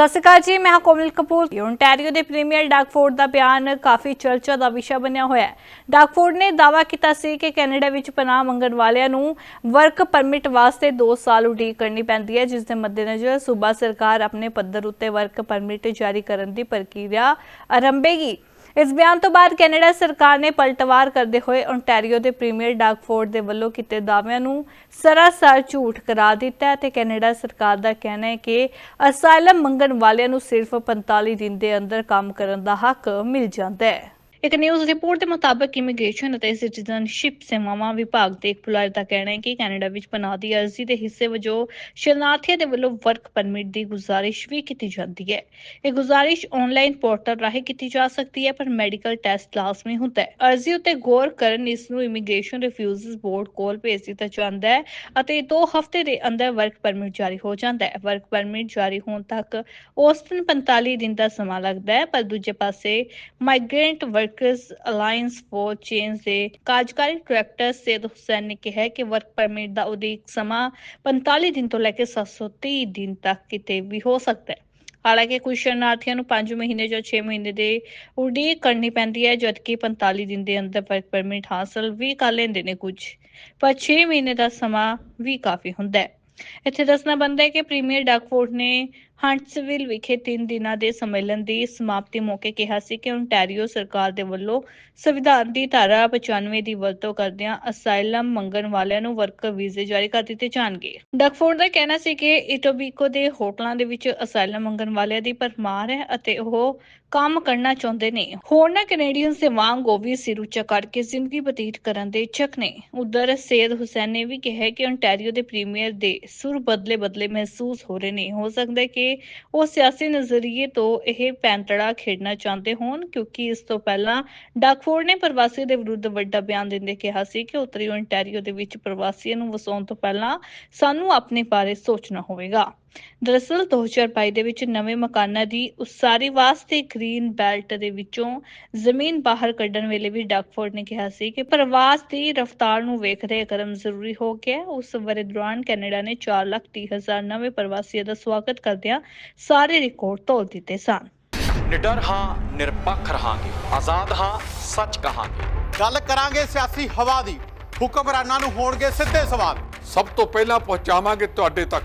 ਸਤਿ ਸ਼੍ਰੀ ਅਕਾਲ ਜੀ, ਮੈਂ ਹਾਂ ਕੋਮਲ ਕਪੂਰ। ਓਨਟਾਰੀਓ ਦੇ ਪ੍ਰੀਮੀਅਰ ਡਾਕਫੋਰਡ ਦਾ ਬਿਆਨ ਕਾਫੀ ਚਰਚਾ ਦਾ ਵਿਸ਼ਾ ਬਣਿਆ ਹੋਇਆ ਹੈ। ਡਾਕਫੋਰਡ ਨੇ ਦਾਅਵਾ ਕੀਤਾ ਸੀ ਕਿ ਕੈਨੇਡਾ ਵਿੱਚ ਪਨਾਹ ਮੰਗਣ ਵਾਲਿਆਂ ਨੂੰ ਵਰਕ ਪਰਮਿਟ ਵਾਸਤੇ 2 ਸਾਲ ਉਡੀਕ ਕਰਨੀ ਪੈਂਦੀ ਹੈ ਜਿਸ ਦੇ ਮੱਦੇਨਜ਼ਰ ਸੂਬਾ ਸਰਕਾਰ ਆਪਣੇ ਪੱਧਰ ਉੱਤੇ ਵਰਕ ਪਰਮਿਟ ਜਾਰੀ ਕਰਨ ਦੀ ਪ੍ਰਕਿਰਿਆ ਆਰੰਭੇਗੀ। ਇਸ ਬਿਆਨ ਤੋਂ ਬਾਅਦ ਕੈਨੇਡਾ ਸਰਕਾਰ ਨੇ ਪਲਟਵਾਰ ਕਰਦੇ ਹੋਏ ਓਨਟਾਰੀਓ ਦੇ ਪ੍ਰੀਮੀਅਰ ਡਾਕਫੋਰਡ ਦੇ ਵੱਲੋਂ ਕੀਤੇ ਦਾਅਵਿਆਂ ਨੂੰ ਸਰਾਸਰ ਝੂਠ ਕਰਾਰ ਦਿੱਤਾ ਹੈ ਤੇ ਕੈਨੇਡਾ ਸਰਕਾਰ ਦਾ ਕਹਿਣਾ ਹੈ ਕਿ ਅਸਾਈਲਮ ਮੰਗਣ ਵਾਲਿਆਂ ਨੂੰ ਸਿਰਫ 45 ਦਿਨ ਦੇ ਅੰਦਰ ਕੰਮ ਕਰਨ ਦਾ ਹੱਕ ਮਿਲ ਜਾਂਦਾ ਹੈ। ਇੱਕ ਨਿਊਜ਼ ਰਿਪੋਰਟ ਦੇ ਮੁਤਾਬਕ ਇਮੀਗ੍ਰੇਸ਼ਨ ਅਤੇ ਸਿਟੀਜ਼ਨਸ਼ਿਪ ਸੇਵਾਵਾਂ ਵਿਭਾਗ ਦੇ ਇੱਕ ਬੁਲਾਰੇ ਦਾ ਕਹਿਣਾ ਹੈ ਕਿ ਕੈਨੇਡਾ ਵਿੱਚ ਪਨਾਹ ਦੀ ਅਰਜ਼ੀ ਦੇ ਹਿੱਸੇ ਵਜੋਂ ਸ਼ਰਨਾਰਥੀਆਂ ਦੇ ਵੱਲੋਂ ਵਰਕ ਪਰਮਿਟ ਦੀ ਗੁਜ਼ਾਰਿਸ਼ ਵੀ ਕੀਤੀ ਜਾਂਦੀ ਹੈ। ਇਹ ਗੁਜ਼ਾਰਿਸ਼ ਆਨਲਾਈਨ ਪੋਰਟਲ ਰਾਹੀਂ ਕੀਤੀ ਜਾ ਸਕਦੀ ਹੈ, ਪਰ ਮੈਡੀਕਲ ਟੈਸਟ ਲਾਜ਼ਮੀ ਹੁੰਦਾ ਹੈ। ਅਰਜ਼ੀ ਉੱਤੇ ਗੌਰ ਕਰਨ ਇਸ ਨੂੰ ਇਮੀਗ੍ਰੇਸ਼ਨ ਰਿਫਿਊਜ਼ਸ ਬੋਰਡ ਕੋਲ ਭੇਜ ਦਿੱਤਾ ਜਾਂਦਾ ਹੈ ਅਤੇ 2 ਹਫ਼ਤੇ ਦੇ ਅੰਦਰ ਵਰਕ ਪਰਮਿਟ ਜਾਰੀ ਹੋ ਜਾਂਦਾ ਹੈ। ਵਰਕ ਪਰਮਿਟ ਜਾਰੀ ਹੋਣ ਤੱਕ ਔਸਤਨ 45 ਦਿਨ ਦਾ ਸਮਾਂ ਲੱਗਦਾ ਹੈ, ਪਰ ਦੂਜੇ ਪਾਸੇ migrant workers alliance for change ਦੇ ਕਾਰਜਕਾਰੀ ਡਾਇਰੈਕਟਰ ਸੇਦ ਹੁਸੈਨ ਨੇ ਕਿਹਾ ਕਿ ਵਰਕ ਪਰਮਿਟ ਦਾ ਉਡੀਕ ਸਮਾਂ 45 ਦਿਨ ਤੋਂ ਲੈ ਕੇ 730 ਦਿਨ ਤੱਕ ਕਿਤੇ ਵੀ ਹੋ ਸਕਦਾ ਹੈ। ਹਾਲਾਂਕਿ ਕੁਝ ਸ਼ਰਨਾਰਥੀਆਂ ਨੂੰ 5 ਮਹੀਨੇ ਜਾਂ 6 ਮਹੀਨੇ ਦੇ ਉਡੀਕ ਕਰਨੀ ਪੈਂਦੀ ਹੈ, ਜਦਕਿ 45 ਦਿਨ ਦੇ ਅੰਦਰ ਵਰਕ ਪਰਮਿਟ ਹਾਸਲ ਵੀ ਕਰ ਲੈਂਦੇ ਨੇ ਕੁਝ। ਪਰ 6 ਮਹੀਨੇ ਦਾ ਸਮਾਂ ਵੀ ਕਾਫੀ ਹੁੰਦਾ ਹੈ। ਇੱਥੇ ਦੱਸਣਾ ਬਣਦਾ ਹੈ ਕਿ ਪ੍ਰੀਮੀਅਰ ਡਾਕਫੋਰਡ ਨੇ ਹੰਟਸਵਿਲ ਵਿਖੇ 3 ਦਿਨਾਂ ਦੇ ਸੰਮੇਲਨ ਦੀ ਸਮਾਪਤੀ ਮੌਕੇ ਕਿਹਾ ਸੀ ਕਿ ਓਨਟਾਰੀਓ ਸਰਕਾਰ ਦੇ ਵੱਲੋਂ ਸੰਵਿਧਾਨ ਦੀ ਧਾਰਾ 95 ਦੀ ਵਰਤੋਂ ਕਰਦਿਆਂ ਅਸਾਈਲਮ ਮੰਗਣ ਵਾਲਿਆਂ ਨੂੰ ਵਰਕਰ ਵੀਜ਼ੇ ਜਾਰੀ ਕਰ ਦਿੱਤੇ ਜਾਣਗੇ। ਡਾਕਫੋਰਡ ਦਾ ਕਹਿਣਾ ਸੀ ਕਿ ਇਟੋਬੀਕੋ ਦੇ ਹੋਟਲਾਂ ਦੇ ਵਿੱਚ ਅਸਾਈਲਮ ਮੰਗਣ ਵਾਲਿਆਂ ਦੀ ਭਰਮਾਰ ਹੈ ਅਤੇ ਉਹ ਕੰਮ ਕਰਨਾ ਚਾਹੁੰਦੇ ਨੇ। ਹੋਰਨਾਂ ਕੈਨੇਡੀਅਨਸ ਦੇ ਵਾਂਗ ਉਹ ਵੀ ਸਿਰ ਉੱਚਾ ਕਰਕੇ ਜ਼ਿੰਦਗੀ ਬਤੀਤ ਕਰਨ ਦੇ ਇੱਛਕ ਨੇ। ਉਧਰ ਸੇਦ ਹੁਸੈਨ ਨੇ ਵੀ ਕਿਹਾ ਕਿ ਓਨਟਾਰੀਓ ਦੇ ਪ੍ਰੀਮੀਅਰ ਦੇ ਸੁਰ ਬਦਲੇ ਬਦਲੇ ਮਹਿਸੂਸ ਹੋ ਰਹੇ ਨੇ। ਹੋ ਸਕਦਾ ਹੈ ਕਿ ਉਹ ਸਿਆਸੀ ਨਜ਼ਰੀਏ ਤੋਂ ਇਹ ਪੈਂਤੜਾ ਖੇਡਣਾ ਚਾਹੁੰਦੇ ਹੋਣ, ਕਿਉਂਕਿ ਇਸ ਤੋਂ ਪਹਿਲਾਂ ਡਾਕਫੋਰਡ ਨੇ ਪ੍ਰਵਾਸੀ ਦੇ ਵਿਰੁੱਧ ਵੱਡਾ ਬਿਆਨ ਦਿੰਦੇ ਕਿਹਾ ਸੀ ਕਿ ਉੱਤਰੀ ਓਨਟਾਰੀਓ ਦੇ ਵਿੱਚ ਪ੍ਰਵਾਸੀਆਂ ਨੂੰ ਵਸਾਉਣ ਤੋਂ ਪਹਿਲਾਂ ਸਾਨੂੰ ਆਪਣੇ ਬਾਰੇ ਸੋਚਣਾ ਹੋਵੇਗਾ। ਦਰਅਸਲ 2022 ਦੇ ਵਿੱਚ ਨਵੇਂ ਮਕਾਨਾਂ ਦੀ ਉਸਾਰੀ ਵਾਸਤੇ ਗ੍ਰੀਨ ਬੈਲਟ ਦੇ ਵਿੱਚੋਂ ਜ਼ਮੀਨ ਬਾਹਰ ਕੱਢਣ ਵੇਲੇ ਵੀ ਡਾਕਫੋਰਡ ਨੇ ਕਿਹਾ ਸੀ ਕਿ ਪ੍ਰਵਾਸ ਦੀ ਰਫ਼ਤਾਰ ਨੂੰ ਵੇਖਦੇ ਕਦਮ ਜ਼ਰੂਰੀ ਹੋ ਗਿਆ। ਉਸ ਵਰੇ ਦੌਰਾਨ ਕੈਨੇਡਾ ਨੇ 4 ਲੱਖ ਤੀਹ ਹਜ਼ਾਰ ਨਵੇਂ ਪ੍ਰਵਾਸੀਆਂ ਦਾ ਸਵਾਗਤ ਕਰਦਿਆਂ ਸਾਰੇ ਰਿਕਾਰਡ ਤੋੜ ਦਿੱਤੇ ਸਨ। ਨਿਡਰ ਹਾਂ ਨਿਰਪੱਖ ਰਹਾਂਗੇ। ਆਜ਼ਾਦ ਹਾਂ ਸੱਚ ਕਹਾਂਗੇ। ਗੱਲ ਕਰਾਂਗੇ ਸਿਆਸੀ ਹਵਾ ਦੀ। ਹੁਕਮਰਾਨਾਂ ਨੂੰ ਹੋਣਗੇ ਸਿੱਧੇ ਸਵਾਲ। ਸਭ ਤੋਂ ਪਹਿਲਾਂ ਪਹੁੰਚਾਵਾਂਗੇ ਤੁਹਾਡੇ ਤੱਕ।